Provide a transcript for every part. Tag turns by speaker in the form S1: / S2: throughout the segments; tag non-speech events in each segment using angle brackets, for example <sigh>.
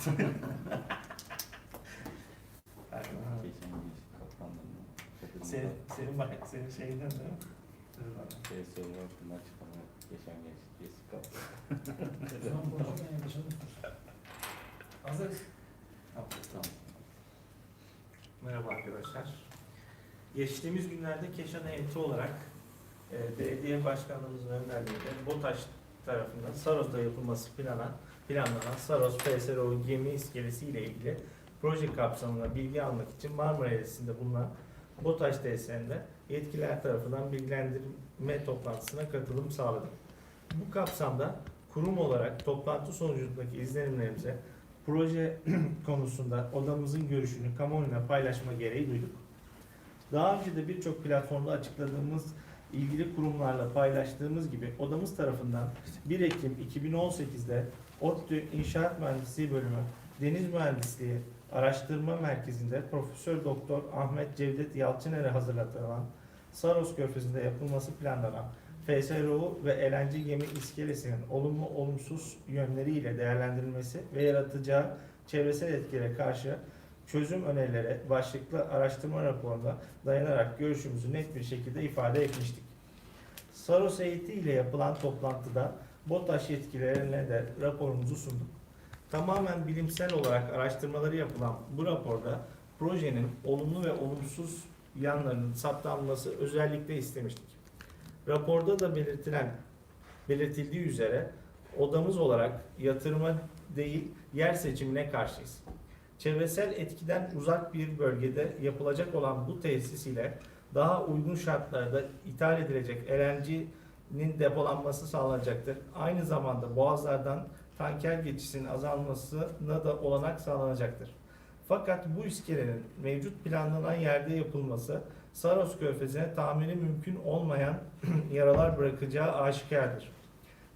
S1: Geçen gece kaplandığında.
S2: Senin, senin bak, senin şeyinden değil mi?
S1: PSV maç falan geçen gece kesik.
S3: Tamam.
S2: Merhaba arkadaşlar. Geçtiğimiz günlerde Keşan heyeti olarak e, belediye başkanlığımızın önderliğinde BOTAŞ tarafından Saros'ta yapılması planlanan, planlanan Saros PSRO gemi iskelesi ile ilgili proje kapsamında bilgi almak için Marmara Adası'nda bulunan BOTAŞ tesislerinde yetkililer tarafından bilgilendirme toplantısına katılım sağladık. Bu kapsamda kurum olarak toplantı sonucundaki izlenimlerimize proje <clears throat> konusunda odamızın görüşünü kamuoyuna paylaşma gereği duyduk. Daha önce de birçok platformda açıkladığımız ilgili kurumlarla paylaştığımız gibi odamız tarafından 1 Ekim 2018'de ODTÜ İnşaat Mühendisliği Bölümü Deniz Mühendisliği Araştırma Merkezi'nde Profesör Doktor Ahmet Cevdet Yalçıner'e hazırlatılan Saros Körfezi'nde yapılması planlanan FSRU ve LNG gemi iskelesinin olumlu olumsuz yönleriyle değerlendirilmesi ve yaratacağı çevresel etkilere karşı çözüm önerileri başlıklı araştırma raporuna dayanarak görüşümüzü net bir şekilde ifade etmiştik. Saros heyeti ile yapılan toplantıda BOTAŞ yetkililerine de raporumuzu sunduk. Tamamen bilimsel olarak araştırmaları yapılan bu raporda projenin olumlu ve olumsuz yanlarının saptanması özellikle istemiştik. Raporda da belirtilen belirtildiği üzere odamız olarak yatırıma değil yer seçimine karşıyız. Çevresel etkiden uzak bir bölgede yapılacak olan bu tesis ile daha uygun şartlarda ithal edilecek LNG'nin depolanması sağlanacaktır. Aynı zamanda boğazlardan tanker geçişinin azalmasına da olanak sağlanacaktır. Fakat bu iskelenin mevcut planlanan yerde yapılması Saros Körfezi'ne tamiri mümkün olmayan <clears throat> yaralar bırakacağı aşikardır.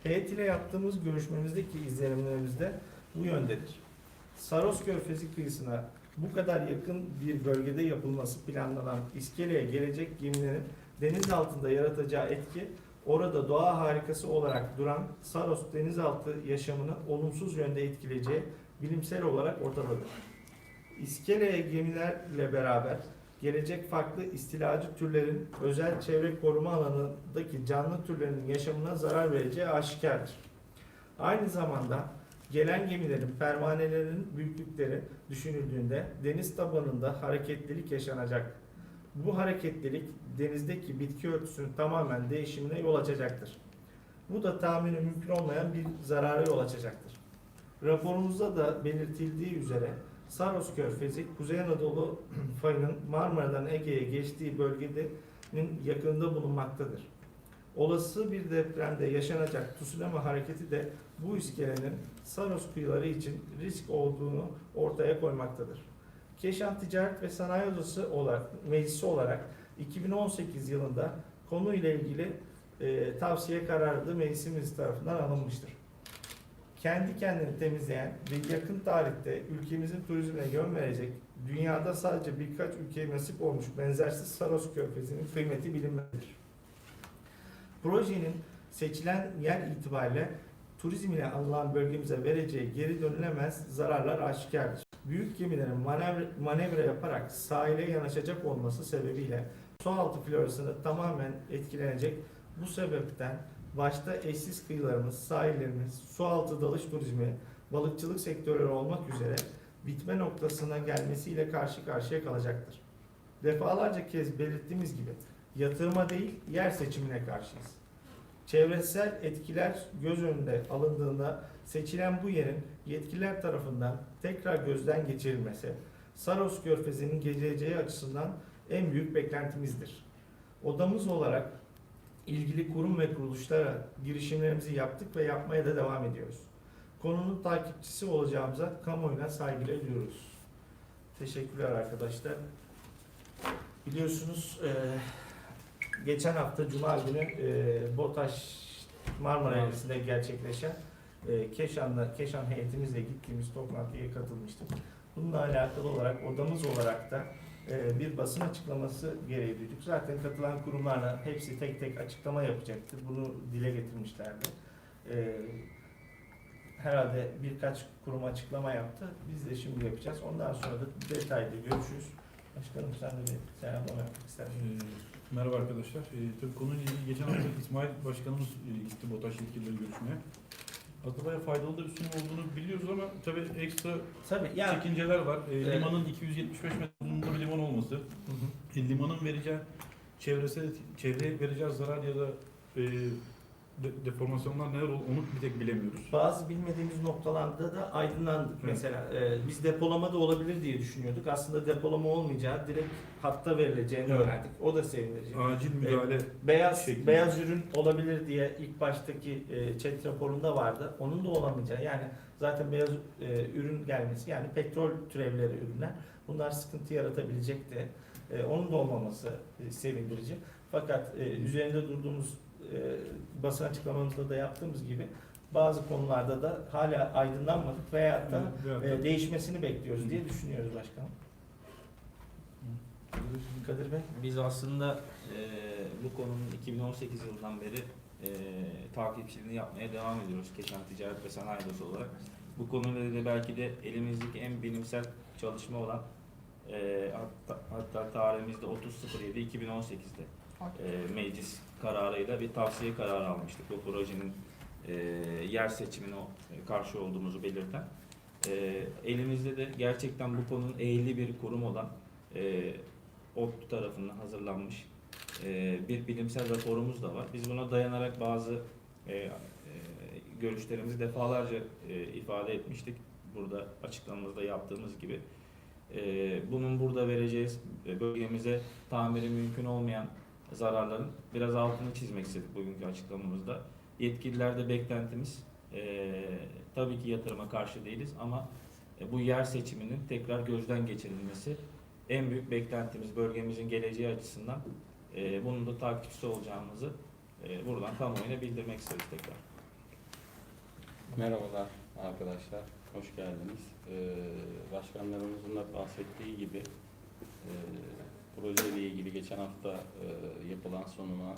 S2: Heyet ile yaptığımız görüşmemizdeki izlenimlerimiz de bu yöndedir. Saros Körfezi kıyısına bu kadar yakın bir bölgede yapılması planlanan iskeleye gelecek gemilerin deniz altında yaratacağı etki orada doğa harikası olarak duran Saros denizaltı yaşamını olumsuz yönde etkileyeceği bilimsel olarak ortadadır. İskeleye gemilerle beraber gelecek farklı istilacı türlerin özel çevre koruma alanındaki canlı türlerinin yaşamına zarar vereceği aşikardır. Aynı zamanda gelen gemilerin pervanelerinin büyüklükleri düşünüldüğünde deniz tabanında hareketlilik yaşanacak. Bu hareketlilik denizdeki bitki örtüsünün tamamen değişimine yol açacaktır. Bu da tahmini mümkün olmayan bir zarara yol açacaktır. Raporumuzda da belirtildiği üzere Saros Körfezi, Kuzey Anadolu <clears throat> fayının Marmara'dan Ege'ye geçtiği bölgenin yakınında bulunmaktadır. Olası bir depremde yaşanacak tsunami hareketi de bu iskelenin Saros kıyıları için risk olduğunu ortaya koymaktadır. Keşan Ticaret ve Sanayi Odası olarak, meclisi olarak 2018 yılında konuyla ilgili e, tavsiye kararı meclisimiz tarafından alınmıştır kendi kendini temizleyen ve yakın tarihte ülkemizin turizmine yön verecek, dünyada sadece birkaç ülkeye nasip olmuş benzersiz Saros Körfezi'nin kıymeti bilinmelidir. Projenin seçilen yer itibariyle turizm ile alınan bölgemize vereceği geri dönülemez zararlar aşikardır. Büyük gemilerin manevra, manevra yaparak sahile yanaşacak olması sebebiyle sualtı florasını tamamen etkilenecek. Bu sebepten başta eşsiz kıyılarımız, sahillerimiz, sualtı dalış turizmi, balıkçılık sektörleri olmak üzere bitme noktasına gelmesiyle karşı karşıya kalacaktır. Defalarca kez belirttiğimiz gibi yatırıma değil yer seçimine karşıyız. Çevresel etkiler göz önünde alındığında seçilen bu yerin yetkililer tarafından tekrar gözden geçirilmesi, Saros Körfezi'nin geleceği açısından en büyük beklentimizdir. Odamız olarak ilgili kurum ve kuruluşlara girişimlerimizi yaptık ve yapmaya da devam ediyoruz. Konunun takipçisi olacağımıza kamuoyuna saygıyla ediyoruz. Teşekkürler arkadaşlar. Biliyorsunuz geçen hafta Cuma günü eee BOTAŞ Marmara Eylesi'nde gerçekleşen eee Keşan'la, Keşan heyetimizle gittiğimiz toplantıya katılmıştık. Bununla alakalı olarak odamız olarak da e, bir basın açıklaması gereği duyduk. Zaten katılan kurumlarla hepsi tek tek açıklama yapacaktır. Bunu dile getirmişlerdi. E, herhalde birkaç kurum açıklama yaptı. Biz de şimdi yapacağız. Ondan sonra da detaylı görüşürüz. Başkanım sen de bir selamlama yapmak ister misin?
S4: Ee, Merhaba arkadaşlar. Ee, tabii konuyla ilgili geçen hafta <coughs> İsmail Başkanımız e, gitti BOTAŞ yetkilileri görüşmeye. Aslında bayağı faydalı da bir sunum olduğunu biliyoruz ama tabii ekstra
S2: Tabii yani
S4: çekinceler var. Ee,
S2: Evet.
S4: Limanın 275 metre uzunluğunda bir liman olması,
S2: Hı hı.
S4: e, limanın vereceği çevresi, çevreye vereceği zarar ya da e, de- deformasyonlar neler olur onu bir tek bilemiyoruz.
S2: Bazı bilmediğimiz noktalarda da aydınlandık. Mesela e, biz depolama da olabilir diye düşünüyorduk. Aslında depolama olmayacağı direkt hatta verileceğini
S4: Evet.
S2: öğrendik. O da sevindirici.
S4: Acil müdahale
S2: Beyaz
S4: şeklinde.
S2: beyaz ürün olabilir diye ilk baştaki e, chat raporunda vardı. Onun da olamayacağı yani zaten beyaz e, ürün gelmesi yani petrol türevleri ürünler bunlar sıkıntı yaratabilecekti. E, onun da olmaması e, sevindirici. Fakat e, üzerinde durduğumuz e, basın açıklamamızda da yaptığımız gibi bazı konularda da hala aydınlanmadık veya da
S4: Evet,
S2: e, değişmesini bekliyoruz diye düşünüyoruz başkanım. Kadir Bey.
S1: Biz aslında e, bu konunun 2018 yılından beri e, takipçiliğini yapmaya devam ediyoruz Keşan Ticaret ve Sanayi Odası olarak. Bu konuyla ilgili belki de elimizdeki en bilimsel çalışma olan e, hatta, hatta tarihimizde 30.07 2018'de e, meclis kararıyla bir tavsiye kararı almıştık. Bu projenin e, yer seçimine o- karşı olduğumuzu belirten. E, elimizde de gerçekten bu konunun eğili bir kurum olan e, ODTÜ tarafından hazırlanmış e, bir bilimsel raporumuz da var. Biz buna dayanarak bazı e, e, görüşlerimizi defalarca e, ifade etmiştik. Burada açıklamamızda yaptığımız gibi. E, bunun burada vereceğiz bölgemize tamiri mümkün olmayan zararların biraz altını çizmek istedik bugünkü açıklamamızda. Yetkililerde beklentimiz e, tabii ki yatırıma karşı değiliz ama e, bu yer seçiminin tekrar gözden geçirilmesi en büyük beklentimiz bölgemizin geleceği açısından e, bunun da takipçisi olacağımızı e, buradan kamuoyuna bildirmek isteriz tekrar.
S5: Merhabalar arkadaşlar, hoş geldiniz. Ee, başkanlarımızın da bahsettiği gibi e, projeyle ilgili geçen hafta e, yapılan sunuma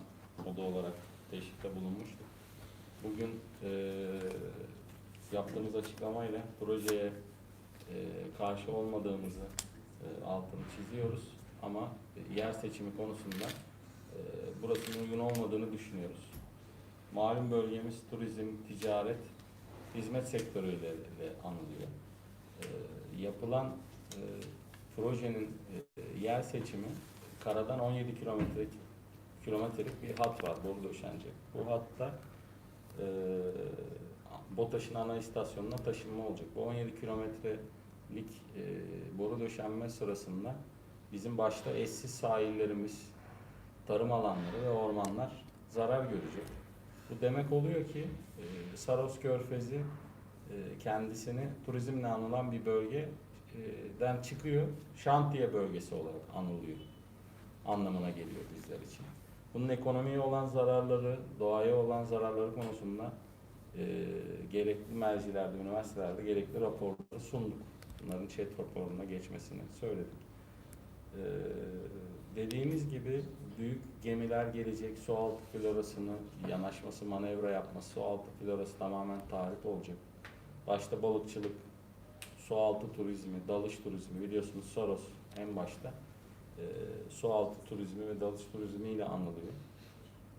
S5: oda olarak teşvikte bulunmuştuk. Bugün e, yaptığımız açıklamayla projeye e, karşı olmadığımızı e, altını çiziyoruz ama yer seçimi konusunda e, burasının uygun olmadığını düşünüyoruz. Malum bölgemiz turizm, ticaret, hizmet sektörüyle de anılıyor. Ee, yapılan e, projenin e, yer seçimi karadan 17 kilometre kilometrelik bir hat var boru döşenecek. Bu hatta e, BOTAŞ'ın ana istasyonuna taşınma olacak. Bu 17 kilometrelik e, boru döşenme sırasında bizim başta eşsiz sahillerimiz, tarım alanları ve ormanlar zarar görecek. Bu demek oluyor ki e, Saros Körfezi e, kendisini turizmle anılan bir bölgeden çıkıyor, şantiye bölgesi olarak anılıyor anlamına geliyor bizler için. Bunun ekonomiye olan zararları, doğaya olan zararları konusunda e, gerekli mercilerde, üniversitelerde gerekli raporları sunduk. Bunların chat raporuna geçmesini söyledik. E, dediğimiz gibi büyük gemiler gelecek, su altı florasını, yanaşması, manevra yapması, su altı florası tamamen tahrip olacak. Başta balıkçılık, su altı turizmi, dalış turizmi biliyorsunuz Soros en başta e, su altı turizmi ve dalış turizmi ile anılıyor.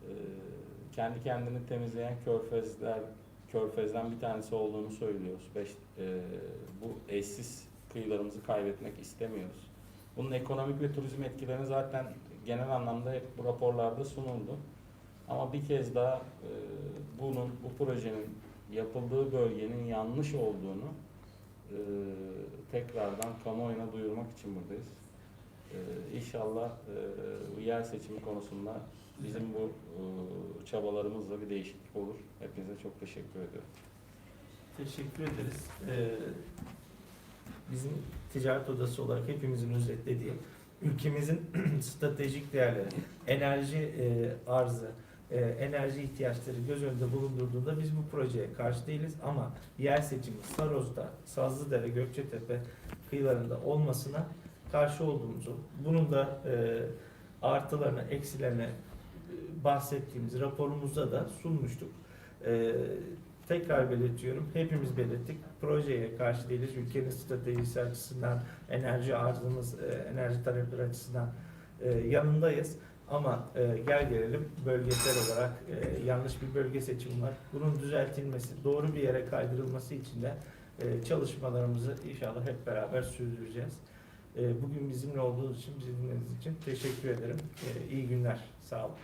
S5: E, kendi kendini temizleyen körfezler, körfezden bir tanesi olduğunu söylüyoruz. Beş, e, bu eşsiz kıyılarımızı kaybetmek istemiyoruz. Bunun ekonomik ve turizm etkilerini zaten genel anlamda hep bu raporlarda sunuldu. Ama bir kez daha e, bunun, bu projenin yapıldığı bölgenin yanlış olduğunu e, tekrardan kamuoyuna duyurmak için buradayız. E, inşallah e, yer seçimi konusunda bizim bu e, çabalarımızla bir değişiklik olur. Hepinize çok teşekkür ediyorum.
S2: Teşekkür ederiz. Ee, bizim ticaret odası olarak hepimizin özetlediği ülkemizin <clears throat> stratejik değerleri, enerji e, arzı, e, enerji ihtiyaçları göz önünde bulundurduğunda biz bu projeye karşı değiliz ama yer seçimi Saros'ta, Sazlıdere, Gökçetepe kıyılarında olmasına karşı olduğumuzu, bunun da e, artılarını, eksilerini e, bahsettiğimiz raporumuzda da sunmuştuk. E, tekrar belirtiyorum. Hepimiz belirttik. Projeye karşı değiliz. Ülkenin stratejisi açısından, enerji arzımız, e, enerji talepleri açısından e, yanındayız. Ama e, gel gelelim bölgesel olarak e, yanlış bir bölge seçimi var. Bunun düzeltilmesi, doğru bir yere kaydırılması için de e, çalışmalarımızı inşallah hep beraber sürdüreceğiz. E, bugün bizimle olduğunuz için, bizi dinlediğiniz için teşekkür ederim. E, iyi günler. Sağ olun.